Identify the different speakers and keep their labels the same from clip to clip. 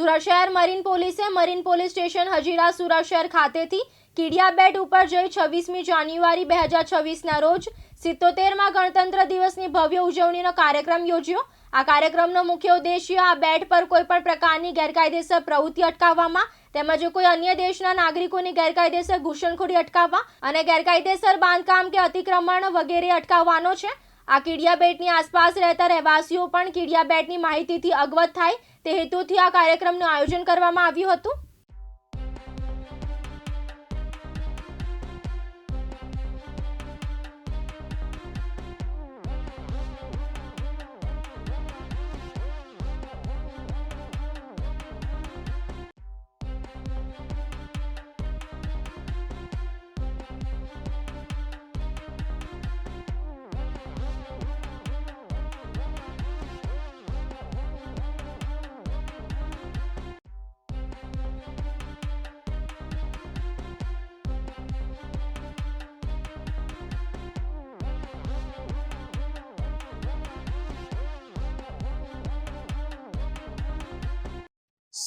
Speaker 1: સુરત શહેર મરીન પોલીસે marine police station Hazira Surat શહેર ખાતેથી કીડિયા બેટ ઉપર જઈ છવ્વીસમી જાન્યુઆરી બે હજાર છવ્વીસના રોજ સિત્તોતેરમાં ગણતંત્ર દિવસની ભવ્ય ઉજવણીનો કાર્યક્રમ યોજ્યો. આ કાર્યક્રમનો મુખ્ય ઉદ્દેશ્ય આ બેટ પર કોઈપણ પ્રકારની ગેરકાયદેસર પ્રવૃત્તિ અટકાવવામાં તેમજ કોઈ અન્ય દેશના નાગરિકોની ગેરકાયદેસર ઘૂસણખોરી અટકાવવા અને ગેરકાયદેસર બાંધકામ કે અતિક્રમણ વગેરે અટકાવવાનો છે. આ કીડિયા બેટની આસપાસ રહેતા રહેવાસીઓ પણ કીડિયા બેટની માહિતીથી અગવત થાય તે હેતુથી આ કાર્યક્રમનું આયોજન કરવામાં આવ્યું હતું.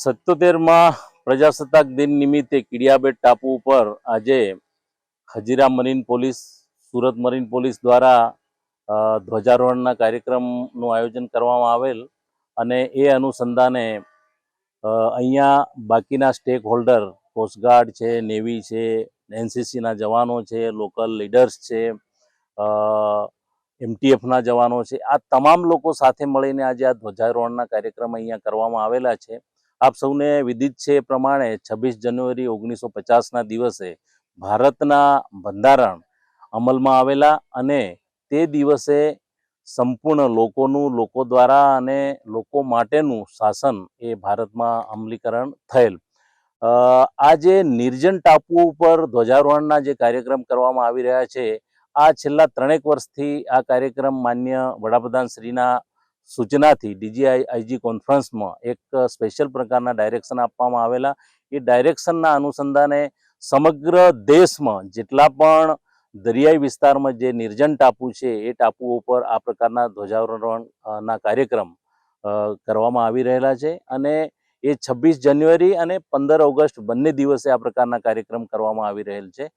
Speaker 2: સત્યોતેરમાં પ્રજાસત્તાક દિન નિમિત્તે કીડિયાબેટ ટાપુ ઉપર આજે Hazira marine police, Surat marine police દ્વારા ધ્વજારોહણના કાર્યક્રમનું આયોજન કરવામાં આવેલ અને એ અનુસંધાને અહીંયા બાકીના સ્ટેક હોલ્ડર કોસ્ટગાર્ડ છે, નેવી છે, એનસીસીના જવાનો છે, લોકલ લીડર્સ છે એમટીએફના જવાનો છે. આ તમામ લોકો સાથે મળીને આજે આ ધ્વજારોહણના કાર્યક્રમ અહીંયા કરવામાં આવેલા છે. આપ સૌને વિદિત છે એ પ્રમાણે છવ્વીસ જાન્યુઆરી ઓગણીસો પચાસના દિવસે ભારતના બંધારણ અમલમાં આવેલા અને તે દિવસે સંપૂર્ણ લોકોનું, લોકો દ્વારા અને લોકો માટેનું શાસન એ ભારતમાં અમલીકરણ થયેલ. આ જે નિર્જન ટાપુ ઉપર ધ્વજારોહણના જે કાર્યક્રમ કરવામાં આવી રહ્યા છે, આ છેલ્લા ત્રણેક વર્ષથી આ કાર્યક્રમ માન્ય વડાપ્રધાન શ્રીના સૂચનાથી ડીજીઆઈ આઈજી કોન્ફરન્સમાં એક સ્પેશિયલ પ્રકારના ડાયરેક્શન આપવામાં આવેલા. એ ડાયરેક્શનના અનુસંધાને સમગ્ર દેશમાં જેટલા પણ દરિયાઈ વિસ્તારમાં જે નિર્જન ટાપુ છે, એ ટાપુ ઉપર આ પ્રકારના ધ્વજારોહણના કાર્યક્રમ કરવામાં આવી રહેલા છે અને એ છવ્વીસ જાન્યુઆરી અને પંદર ઓગસ્ટ બંને દિવસે આ પ્રકારના કાર્યક્રમ કરવામાં આવી રહેલ છે.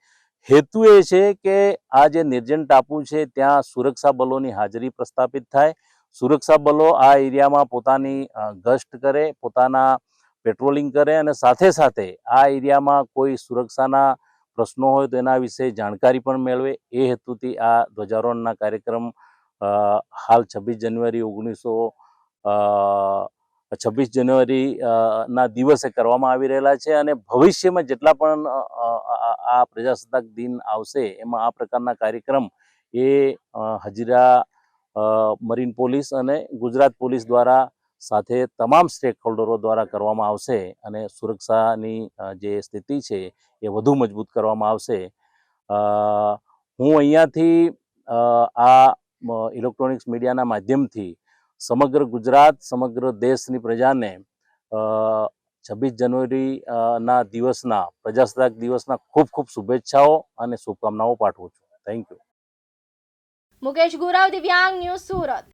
Speaker 2: હેતુ એ છે કે આ જે નિર્જન ટાપુ છે, ત્યાં સુરક્ષા બલોની હાજરી પ્રસ્થાપિત થાય સુરક્ષા બલો આ એરિયામાં પોતાની ગસ્ટ કરે, પોતાના પેટ્રોલિંગ કરે અને સાથે સાથે આ એરિયામાં કોઈ સુરક્ષાના પ્રશ્નો હોય તો એના વિશે જાણકારી પણ મેળવે. એ હેતુથી આ ધ્વજારોહણના કાર્યક્રમ હાલ છવ્વીસ જાન્યુઆરી ઓગણીસો છવ્વીસ જાન્યુઆરી ના દિવસે કરવામાં આવી રહેલા છે અને ભવિષ્યમાં જેટલા પણ આ- પ્રજાસત્તાક દિન આવશે, એમાં આ પ્રકારના કાર્યક્રમ એ હજીરા મરીન પોલીસ અને ગુજરાત પોલીસ દ્વારા સાથે તમામ સ્ટેક હોલ્ડરો દ્વારા કરવામાં આવશે અને સુરક્ષાની જે સ્થિતિ છે એ વધુ મજબૂત કરવામાં આવશે. હું અહીંયાથી આ ઇલેક્ટ્રોનિક્સ મીડિયાના માધ્યમથી સમગ્ર ગુજરાત, સમગ્ર દેશની પ્રજાને છવ્વીસ જાન્યુઆરી ના દિવસના પ્રજાસત્તાક દિવસના ખૂબ ખૂબ શુભેચ્છાઓ અને શુભકામનાઓ પાઠવું છું. થેન્ક યુ
Speaker 1: મુકેશ ગુરાવ દિવ્યાંગ ન્યૂઝ સુરત.